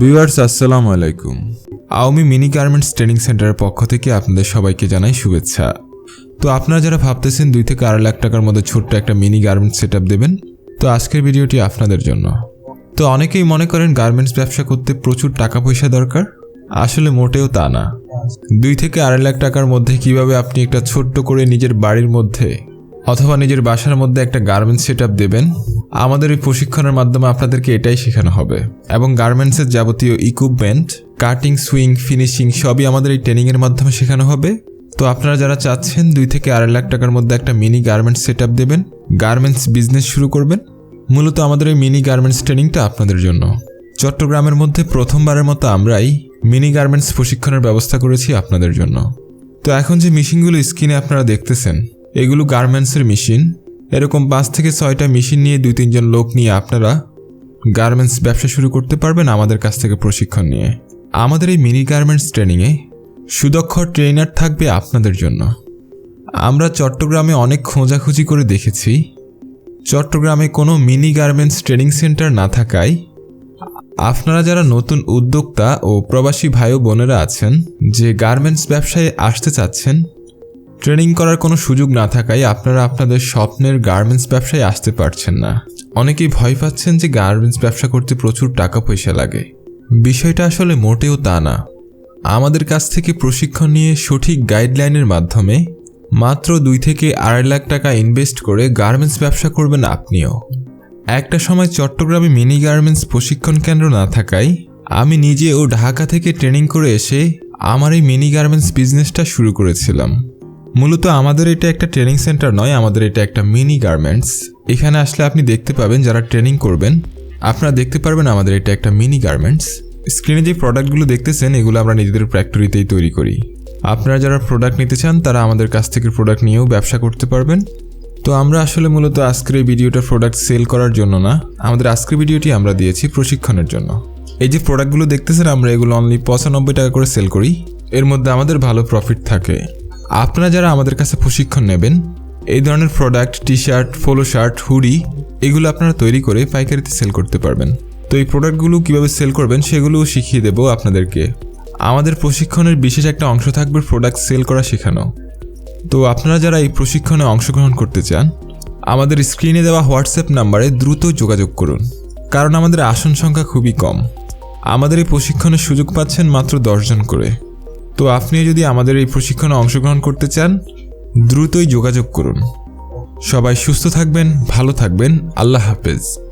Viewers, আসসালামু আলাইকুম। Awami mini garments training সেন্টারের পক্ষ থেকে আপনাদের সবাইকে জানাই শুভেচ্ছা। তো আপনারা যারা ভাবতেছেন দুই থেকে আড়াই লাখ টাকার মধ্যে ছোট্ট একটা মিনি গার্মেন্টস সেট দেবেন, তো আজকের ভিডিওটি আপনাদের জন্য। তো অনেকেই মনে করেন গার্মেন্টস ব্যবসা করতে প্রচুর টাকা পয়সা দরকার। আসলে মোটেও তা না। দুই থেকে আড়াই লাখ টাকার মধ্যে কীভাবে আপনি একটা ছোট্ট করে নিজের বাড়ির মধ্যে অথবা নিজের বাসার মধ্যে একটা গার্মেন্টস সেট দেবেন আমাদের এই প্রশিক্ষণের মাধ্যমে আপনাদেরকে এটাই শেখানো হবে। এবং গার্মেন্টসের যাবতীয় ইকুইপমেন্ট কাটিং সুইং ফিনিশিং সবই আমাদের এই ট্রেনিংয়ের মাধ্যমে শেখানো হবে। তো আপনারা যারা চাচ্ছেন দুই থেকে আড়াই লাখ টাকার মধ্যে একটা মিনি গার্মেন্টস সেট আপ দেবেন গার্মেন্টস বিজনেস শুরু করবেন। মূলত আমাদের এই মিনি গার্মেন্টস ট্রেনিংটা আপনাদের জন্য। চট্টগ্রামের মধ্যে প্রথমবারের মতো আমরাই মিনি গার্মেন্টস প্রশিক্ষণের ব্যবস্থা করেছি আপনাদের জন্য। তো এখন যে মেশিনগুলো স্ক্রিনে আপনারা দেখতেছেন, এগুলো গার্মেন্টসের মেশিন এরকম পাঁচ থেকে ছয়টা মেশিন নিয়ে দুই তিনজন লোক নিয়ে আপনারা গার্মেন্টস ব্যবসা শুরু করতে পারবেন আমাদের কাছ থেকে প্রশিক্ষণ নিয়ে। আমাদের এই মিনি গার্মেন্টস ট্রেনিংয়ে সুদক্ষ ট্রেনার থাকবে আপনাদের জন্য। আমরা চট্টগ্রামে অনেক খোঁজাখুঁজি করে দেখেছি। চট্টগ্রামে কোনো মিনি গার্মেন্টস ট্রেনিং সেন্টার না থাকায় আপনারা যারা নতুন উদ্যোক্তা ও প্রবাসী ভাই বোনেরা আছেন, যে গার্মেন্টস ব্যবসায় আসতে চাচ্ছেন ট্রেনিং করার কোনো সুযোগ না থাকায় আপনারা আপনাদের স্বপ্নের গার্মেন্টস ব্যবসায় আসতে পারছেন না। অনেকেই ভয় পাচ্ছেন যে গার্মেন্টস ব্যবসা করতে প্রচুর টাকা পয়সা লাগে। বিষয়টা আসলে মোটেও তা না। আমাদের কাছ থেকে প্রশিক্ষণ নিয়ে সঠিক গাইডলাইনের মাধ্যমে মাত্র দুই থেকে আড়াই লাখ টাকা ইনভেস্ট করে গার্মেন্টস ব্যবসা করবেন আপনিও। একটা সময় চট্টগ্রামে মিনি গার্মেন্টস প্রশিক্ষণ কেন্দ্র না থাকায় আমি নিজে ও ঢাকা থেকে ট্রেনিং করে এসে আমার এই মিনি গার্মেন্টস বিজনেসটা শুরু করেছিলাম। মূলত আমাদের এটা একটা ট্রেনিং সেন্টার নয়, আমাদের এটা একটা মিনি গার্মেন্টস এখানে আসলে আপনি দেখতে পাবেন যারা ট্রেনিং করবেন, আপনারা দেখতে পারবেন আমাদের এটা একটা মিনি গার্মেন্টস স্ক্রিনে যে প্রোডাক্টগুলো দেখতেছেন, এগুলো আমরা নিজেদের ফ্যাক্টরিতেই তৈরি করি। আপনারা যারা প্রোডাক্ট নিতে চান, তারা আমাদের কাছ থেকে প্রোডাক্ট নিয়েও ব্যবসা করতে পারবেন। তো আমরা আসলে মূলত আজকের এই ভিডিওটা প্রোডাক্ট সেল করার জন্য না, আমাদের আজকের ভিডিওটি আমরা দিয়েছি প্রশিক্ষণের জন্য। এই যে প্রোডাক্টগুলো দেখতেছেন, আমরা এগুলো অনলি পঁচানব্বই টাকা করে সেল করি। এর মধ্যে আমাদের ভালো প্রফিট থাকে। আপনারা যারা আমাদের কাছে প্রশিক্ষণ নেবেন, এই ধরনের product T shirt polo shirt hoodie এগুলো আপনারা তৈরি করে পাইকারিতে সেল করতে পারবেন। তো এই প্রোডাক্টগুলো কীভাবে সেল করবেন সেগুলোও শিখিয়ে দেবো আপনাদেরকে। আমাদের প্রশিক্ষণের বিশেষ একটা অংশ থাকবে প্রোডাক্ট সেল করা শেখানো। তো আপনারা যারা এই প্রশিক্ষণে অংশগ্রহণ করতে চান, আমাদের স্ক্রিনে দেওয়া হোয়াটসঅ্যাপ নাম্বারে দ্রুত যোগাযোগ করুন, কারণ আমাদের আসন সংখ্যা খুবই কম। আমাদের এই প্রশিক্ষণের সুযোগ পাচ্ছেন মাত্র দশজন করে। তো আপনি যদি আমাদের এই প্রশিক্ষণে অংশগ্রহণ করতে চান, দ্রুতই যোগাযোগ করুন। সবাই সুস্থ থাকবেন, ভালো থাকবেন। আল্লাহ হাফেজ।